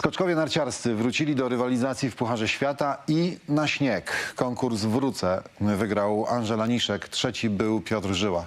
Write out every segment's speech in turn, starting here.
Skoczkowie narciarscy wrócili do rywalizacji w Pucharze Świata i na śnieg. Konkurs Wrócę wygrał Angela Niszek, trzeci był Piotr Żyła.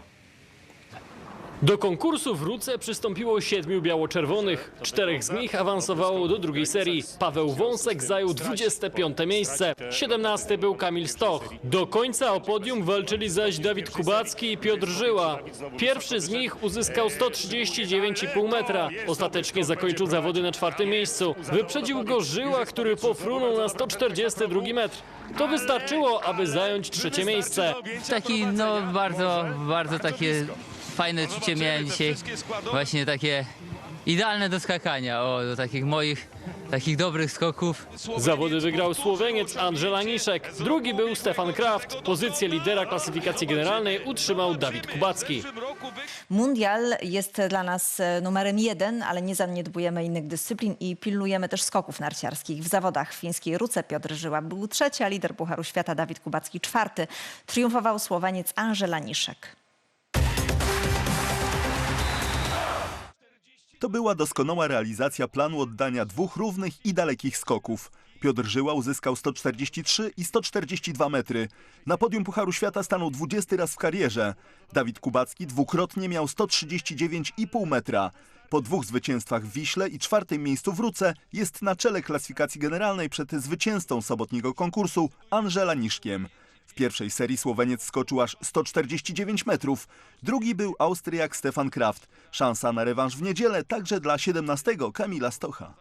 Do konkursu wrócę przystąpiło siedmiu biało-czerwonych. Czterech z nich awansowało do drugiej serii. Paweł Wąsek zajął 25 miejsce. 17 był Kamil Stoch. Do końca o podium walczyli zaś Dawid Kubacki i Piotr Żyła. Pierwszy z nich uzyskał 139,5 metra. Ostatecznie zakończył zawody na czwartym miejscu. Wyprzedził go Żyła, który pofrunął na 142 metr. To wystarczyło, aby zająć trzecie miejsce. Taki, no bardzo, bardzo takie fajne czucie miałem dzisiaj. Właśnie takie idealne do skakania, o, do takich moich, takich dobrych skoków. Zawody wygrał Słoweniec Andrzej Niszek. Drugi był Stefan Kraft. Pozycję lidera klasyfikacji generalnej utrzymał Dawid Kubacki. Mundial jest dla nas e, numerem jeden, ale nie zaniedbujemy innych dyscyplin i pilnujemy też skoków narciarskich. W zawodach w fińskiej Ruce Piotr Żyła był trzeci, a lider Pucharu Świata Dawid Kubacki czwarty. Triumfował Słoweniec Angela Niszek. To była doskonała realizacja planu oddania dwóch równych i dalekich skoków. Piotr Żyła uzyskał 143 i 142 metry. Na podium Pucharu Świata stanął 20 raz w karierze. Dawid Kubacki dwukrotnie miał 139,5 metra. Po dwóch zwycięstwach w Wiśle i czwartym miejscu w Ruce jest na czele klasyfikacji generalnej przed zwycięzcą sobotniego konkursu Angela Niszkiem. W pierwszej serii Słoweniec skoczył aż 149 metrów. Drugi był Austriak Stefan Kraft. Szansa na rewanż w niedzielę także dla 17 Kamila Stocha.